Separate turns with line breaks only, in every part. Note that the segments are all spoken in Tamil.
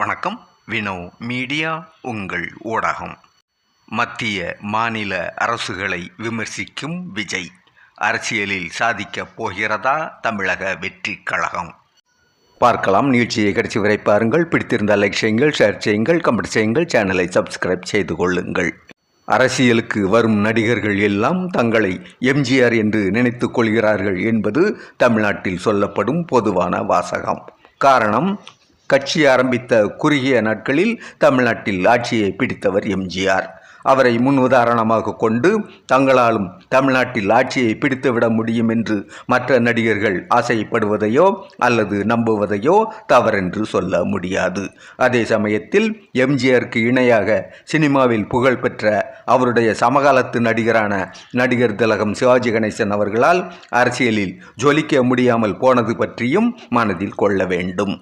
வணக்கம். வினோ மீடியா உங்கள் ஊடகம். மத்திய மாநில அரசுகளை விமர்சிக்கும் விஜய். அரசியலில் சாதிக்கப் போகிறதா தமிழக வெற்றி கழகம்? பார்க்கலாம். நிகழ்ச்சியை கடைசி வரை பாருங்கள். பிடித்திருந்தால் லைக் செய்யுங்கள் ஷேர் செய்யுங்கள் கமெண்ட் செய்யுங்கள் சேனலை சப்ஸ்கிரைப் செய்து கொள்ளுங்கள். அரசியலுக்கு வரும் நடிகர்கள் எல்லாம் தங்களை எம்ஜிஆர் என்று நினைத்து கொள்கிறார்கள் என்பது தமிழ்நாட்டில் சொல்லப்படும் பொதுவான வாசகம். காரணம் கட்சி ஆரம்பித்த குறுகிய நாட்களில் தமிழ்நாட்டில் ஆட்சியை பிடித்தவர் எம்ஜிஆர். அவரை முன் உதாரணமாக கொண்டு தங்களாலும் தமிழ்நாட்டில் ஆட்சியை பிடித்துவிட முடியும் என்று மற்ற நடிகர்கள் ஆசைப்படுவதையோ அல்லது நம்புவதையோ தவறென்று சொல்ல முடியாது. அதே சமயத்தில் எம்ஜிஆருக்கு இணையாக சினிமாவில் புகழ்பெற்ற அவருடைய சமகாலத்து நடிகரான நடிகர் திலகம் சிவாஜி கணேசன் அவர்களால் அரசியலில் ஜொலிக்க முடியாமல் போனது பற்றியும் மனதில் கொள்ள வேண்டும்.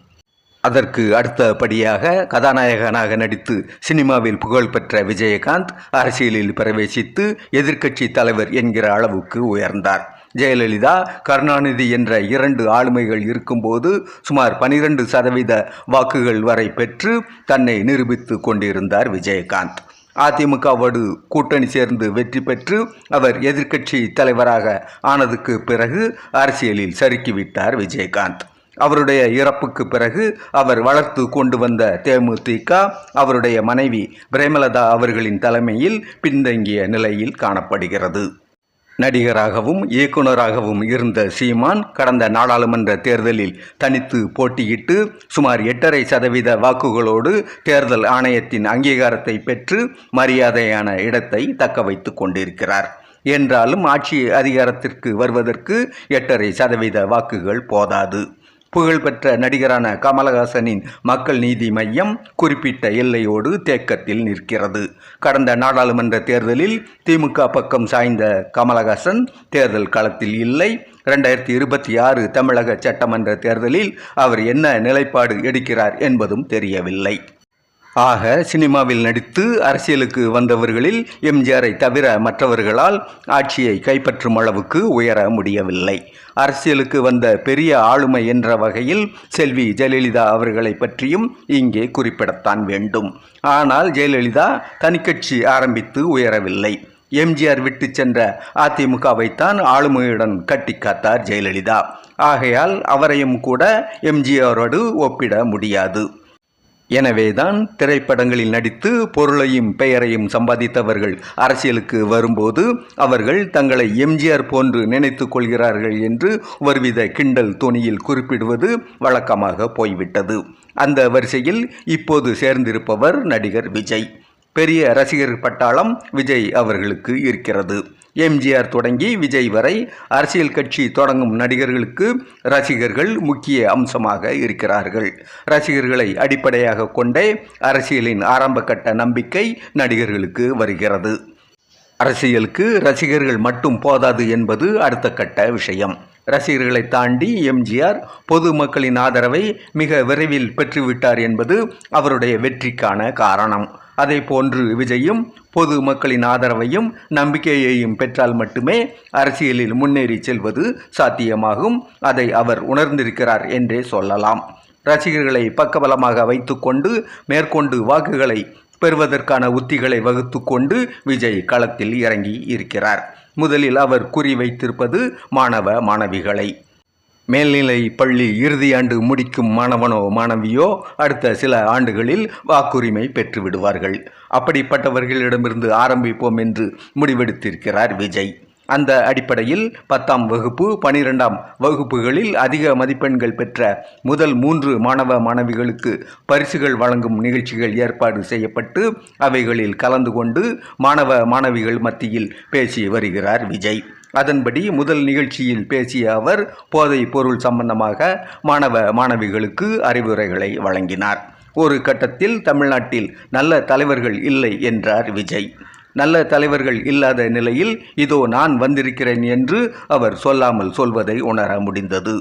அதற்கு அடுத்தபடியாக கதாநாயகனாக நடித்து சினிமாவில் புகழ்பெற்ற விஜயகாந்த் அரசியலில் பிரவேசித்து எதிர்க்கட்சி தலைவர் என்கிற அளவுக்கு உயர்ந்தார். ஜெயலலிதா கருணாநிதி என்ற இரண்டு ஆளுமைகள் இருக்கும்போது சுமார் பனிரெண்டு சதவீத வாக்குகள் வரை பெற்று தன்னை நிரூபித்து கொண்டிருந்தார் விஜயகாந்த். அதிமுகவோடு கூட்டணி சேர்ந்து வெற்றி பெற்று அவர் எதிர்க்கட்சி தலைவராக ஆனதுக்கு பிறகு அரசியலில் சறுக்கிவிட்டார் விஜயகாந்த். அவருடைய இறப்புக்கு பிறகு அவர் வளர்த்து கொண்டு வந்த தேமுதிக அவருடைய மனைவி பிரேமலதா அவர்களின் தலைமையில் பின்தங்கிய நிலையில் காணப்படுகிறது. நடிகராகவும் இயக்குநராகவும் இருந்த சீமான் கடந்த நாடாளுமன்ற தேர்தலில் தனித்து போட்டியிட்டு சுமார் எட்டரை சதவீத வாக்குகளோடு தேர்தல் ஆணையத்தின் அங்கீகாரத்தை பெற்று மரியாதையான இடத்தை தக்க வைத்து கொண்டிருக்கிறார். என்றாலும் ஆட்சி அதிகாரத்திற்கு வருவதற்கு எட்டரை சதவீத வாக்குகள் போதாது. புகழ்பெற்ற நடிகரான கமலஹாசனின் மக்கள் நீதி மையம் குறிப்பிட்ட எல்லையோடு தேக்கத்தில் நிற்கிறது. கடந்த நாடாளுமன்ற தேர்தலில் திமுக பக்கம் சாய்ந்த கமலஹாசன் தேர்தல் களத்தில் இல்லை. ரெண்டாயிரத்தி இருபத்தி ஆறு தமிழக சட்டமன்ற தேர்தலில் அவர் என்ன நிலைப்பாடு எடுக்கிறார் என்பதும் தெரியவில்லை. ஆக சினிமாவில் நடித்து அரசியலுக்கு வந்தவர்களில் எம்ஜிஆரை தவிர மற்றவர்களால் ஆட்சியை கைப்பற்றும் அளவுக்கு உயர முடியவில்லை. அரசியலுக்கு வந்த பெரிய ஆளுமை என்ற வகையில் செல்வி ஜெயலலிதா அவர்களை பற்றியும் இங்கே குறிப்பிடத்தான் வேண்டும். ஆனால் ஜெயலலிதா தனிக்கட்சி ஆரம்பித்து உயரவில்லை. எம்ஜிஆர் விட்டு சென்ற அதிமுகவைத்தான் ஆளுமையுடன் கட்டி காத்தார் ஜெயலலிதா. ஆகையால் அவரையும் கூட எம்ஜிஆரோடு ஒப்பிட முடியாது. எனவேதான் திரைப்படங்களில் நடித்து பொருளையும் பெயரையும் சம்பாதித்தவர்கள் அரசியலுக்கு வரும்போது அவர்கள் தங்களை எம்ஜிஆர் போன்று நினைத்து கொள்கிறார்கள் என்று ஒருவித கிண்டல் துணியில் குறிப்பிடுவது வழக்கமாக போய்விட்டது. அந்த வரிசையில் இப்போது சேர்ந்திருப்பவர் நடிகர் விஜய். பெரிய ரசிகர் பட்டாளம் விஜய் அவர்களுக்கு இருக்கிறது. எம்ஜிஆர் தொடங்கி விஜய் வரை அரசியல் கட்சி தொடங்கும் நடிகர்களுக்கு ரசிகர்கள் முக்கிய அம்சமாக இருக்கிறார்கள். ரசிகர்களை அடிப்படையாக கொண்டே அரசியலின் ஆரம்ப கட்ட நம்பிக்கை நடிகர்களுக்கு வருகிறது. அரசியலுக்கு ரசிகர்கள் மட்டும் போதாது என்பது அடுத்த கட்ட விஷயம். ரசிகர்களை தாண்டி எம்ஜிஆர் பொதுமக்களின் ஆதரவை மிக விரைவில் பெற்றுவிட்டார் என்பது அவருடைய வெற்றிக்கான காரணம். அதே போன்று விஜயும் பொது மக்களின் ஆதரவையும் நம்பிக்கையையும் பெற்றால் மட்டுமே அரசியலில் முன்னேறி செல்வது சாத்தியமாகும். அதை அவர் உணர்ந்திருக்கிறார் என்றே சொல்லலாம். ரசிகர்களை பக்கபலமாக வைத்துக்கொண்டு மேற்கொண்டு வாக்குகளை பெறுவதற்கான உத்திகளை வகுத்து கொண்டு விஜய் களத்தில் இறங்கி இருக்கிறார். முதலில் அவர் குறி வைத்திருப்பது மாணவ மாணவிகளை. மேல்நிலை பள்ளி இறுதியாண்டு முடிக்கும் மாணவனோ மாணவியோ அடுத்த சில ஆண்டுகளில் வாக்குரிமை பெற்று விடுவார்கள். அப்படிப்பட்டவர்களிடமிருந்து ஆரம்பிப்போம் என்று முடிவெடுத்திருக்கிறார் விஜய். அந்த அடிப்படையில் பத்தாம் வகுப்பு பனிரெண்டாம் வகுப்புகளில் அதிக மதிப்பெண்கள் பெற்ற முதல் மூன்று மாணவ மாணவிகளுக்கு பரிசுகள் வழங்கும் நிகழ்ச்சிகள் ஏற்பாடு செய்யப்பட்டு அவைகளில் கலந்து கொண்டு மாணவ மாணவிகள் மத்தியில் பேசி வருகிறார் விஜய். அதன்படி முதல் நிகழ்ச்சியில் பேசிய அவர் போதைப் பொருள் சம்பந்தமாக மாணவ மாணவிகளுக்கு அறிவுரைகளை வழங்கினார். ஒரு கட்டத்தில் தமிழ்நாட்டில் நல்ல தலைவர்கள் இல்லை என்றார் விஜய். நல்ல தலைவர்கள் இல்லாத நிலையில் இதோ நான் வந்திருக்கிறேன் என்று அவர் சொல்லாமல் சொல்வதை உணர முடிந்தது.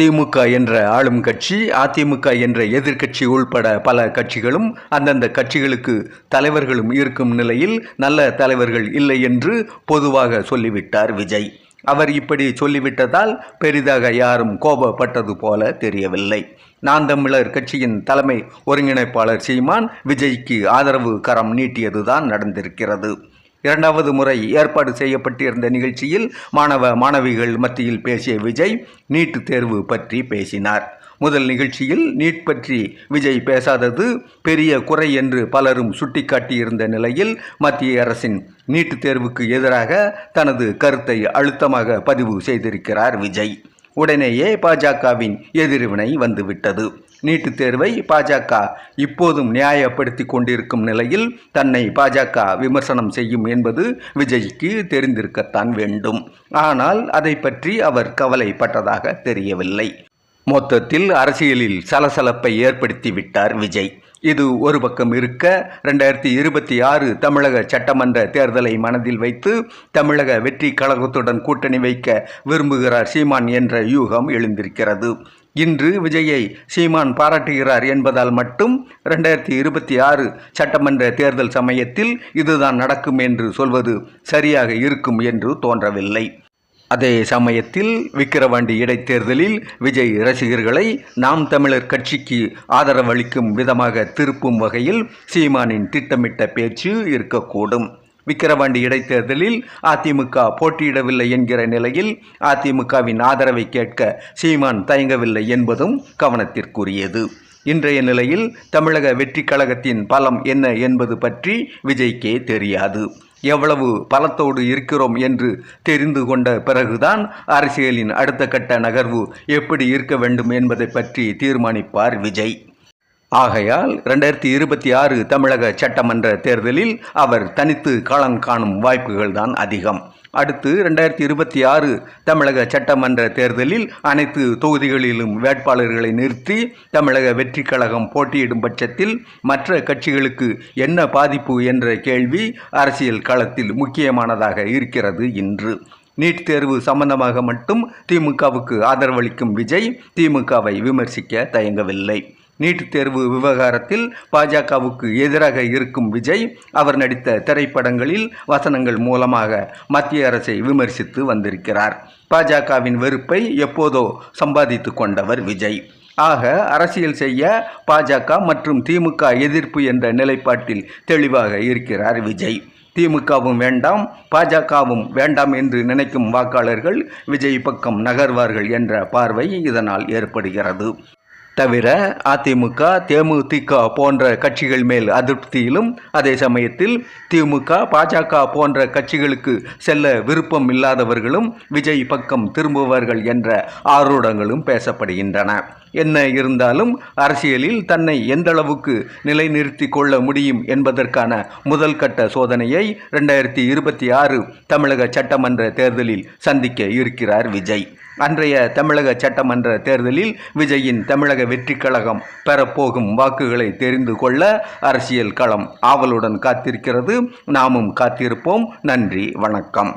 திமுக என்ற ஆளும் கட்சி அதிமுக என்ற எதிர்க்கட்சி உள்பட பல கட்சிகளும் அந்தந்த கட்சிகளுக்கு தலைவர்களும் இருக்கும் நிலையில் நல்ல தலைவர்கள் இல்லை என்று பொதுவாக சொல்லிவிட்டார் விஜய். அவர் இப்படி சொல்லிவிட்டதால் பெரிதாக யாரும் கோபப்பட்டது போல தெரியவில்லை. நான் தமிழர் கட்சியின் தலைமை ஒருங்கிணைப்பாளர் சீமான் விஜய்க்கு ஆதரவு கரம் நீட்டியதுதான் நடந்திருக்கிறது. இரண்டாவது முறை ஏற்பாடு செய்யப்பட்டிருந்த நிகழ்ச்சியில் மாணவ மாணவிகள் மத்தியில் பேசிய விஜய் நீட் தேர்வு பற்றி பேசினார். முதல் நிகழ்ச்சியில் நீட் பற்றி விஜய் பேசாதது பெரிய குறை என்று பலரும் சுட்டிக்காட்டியிருந்த நிலையில் மத்திய அரசின் நீட் தேர்வுக்கு எதிராக தனது கருத்தை அழுத்தமாக பதிவு செய்திருக்கிறார் விஜய். உடனேயே பாஜகவின் எதிர்வினை வந்துவிட்டது. நீட்டுத் தேர்வை பாஜக இப்போதும் நியாயப்படுத்தி கொண்டிருக்கும் நிலையில் தன்னை பாஜக விமர்சனம் செய்யும் என்பது விஜய்க்கு தெரிந்திருக்கத்தான் வேண்டும். ஆனால் அதை பற்றி அவர் கவலைப்பட்டதாக தெரியவில்லை. மொத்தத்தில் அரசியலில் சலசலப்பை ஏற்படுத்தி விட்டார் விஜய். இது ஒரு பக்கம் இருக்க ரெண்டாயிரத்தி இருபத்தி ஆறு தமிழக சட்டமன்ற தேர்தலை மனதில் வைத்து தமிழக வெற்றி கழகத்துடன் கூட்டணி வைக்க விரும்புகிறார் சீமான் என்ற யூகம் எழுந்திருக்கிறது. இன்று விஜயை சீமான் பாராட்டுகிறார் என்பதால் மட்டும் ரெண்டாயிரத்தி இருபத்தி ஆறு சட்டமன்ற தேர்தல் சமயத்தில் இதுதான் நடக்கும் என்று சொல்வது சரியாக இருக்கும் என்று தோன்றவில்லை. அதே சமயத்தில் விக்கிரவாண்டி இடைத்தேர்தலில் விஜய் ரசிகர்களை நாம் தமிழர் கட்சிக்கு ஆதரவளிக்கும் விதமாக திருப்பும் வகையில் சீமானின் திட்டமிட்ட பேச்சு இருக்கக்கூடும். விக்கிரவாண்டி இடைத்தேர்தலில் அதிமுக போட்டியிடவில்லை என்கிற நிலையில் அதிமுகவின் ஆதரவை கேட்க சீமான் தயங்கவில்லை என்பதும் கவனத்திற்குரியது. இன்றைய நிலையில் தமிழக வெற்றி கழகத்தின் பலம் என்ன என்பது பற்றி விஜய்க்கே தெரியாது. எவ்வளவு பலத்தோடு இருக்கிறோம் என்று தெரிந்து கொண்ட பிறகுதான் அரசியலின் அடுத்த கட்ட நகர்வு எப்படி இருக்க வேண்டும் என்பதை பற்றி தீர்மானிப்பார் விஜய். ஆகையால் ரெண்டாயிரத்தி இருபத்தி ஆறு தமிழக சட்டமன்ற தேர்தலில் அவர் தனித்து களம் காணும் வாய்ப்புகள் தான் அதிகம். அடுத்து ரெண்டாயிரத்தி இருபத்தி ஆறு தமிழக சட்டமன்ற தேர்தலில் அனைத்து தொகுதிகளிலும் வேட்பாளர்களை நிறுத்தி தமிழக வெற்றி கழகம் போட்டியிடும் பட்சத்தில் மற்ற கட்சிகளுக்கு என்ன பாதிப்பு என்ற கேள்வி அரசியல் களத்தில் முக்கியமானதாக இருக்கிறது இன்று. நீட் தேர்வு சம்பந்தமாக மட்டும் திமுகவுக்கு ஆதரவளிக்கும் விஜய் திமுகவை விமர்சிக்க தயங்கவில்லை. நீட் தேர்வு விவகாரத்தில் பாஜகவுக்கு எதிராக இருக்கும் விஜய் அவர் நடித்த திரைப்படங்களில் வசனங்கள் மூலமாக மத்திய அரசை விமர்சித்து வந்திருக்கிறார். பாஜகவின் வெறுப்பை எப்போதோ சம்பாதித்து கொண்டவர் விஜய். ஆக அரசியல் செய்ய பாஜக மற்றும் திமுக எதிர்ப்பு என்ற நிலைப்பாட்டில் தெளிவாக இருக்கிறார் விஜய். திமுகவும் வேண்டாம் பாஜகவும் வேண்டாம் என்று நினைக்கும் வாக்காளர்கள் விஜய் பக்கம் நகர்வார்கள் என்ற பார்வை இதனால் ஏற்படுகிறது. தவிர அதிமுக தேமுதிக போன்ற கட்சிகள் மேல் அதிருப்தியிலும் அதே சமயத்தில் திமுக பாஜக போன்ற கட்சிகளுக்கு செல்ல விருப்பம் இல்லாதவர்களும் விஜய் பக்கம் திரும்புவார்கள் என்ற ஆரூடங்களும் பேசப்படுகின்றன. என்ன இருந்தாலும் அரசியலில் தன்னை எந்தளவுக்கு நிலைநிறுத்தி கொள்ள முடியும் என்பதற்கான முதல் கட்ட சோதனையை ரெண்டாயிரத்தி இருபத்தி ஆறு தமிழக சட்டமன்ற தேர்தலில் சந்திக்க இருக்கிறார் விஜய். அன்றைய தமிழக சட்டமன்ற தேர்தலில் விஜயின் தமிழக வெற்றி கழகம் பெறப்போகும் வாக்குகளை தெரிந்து கொள்ள அரசியல் களம் ஆவலுடன் காத்திருக்கிறது. நாமும் காத்திருப்போம். நன்றி வணக்கம்.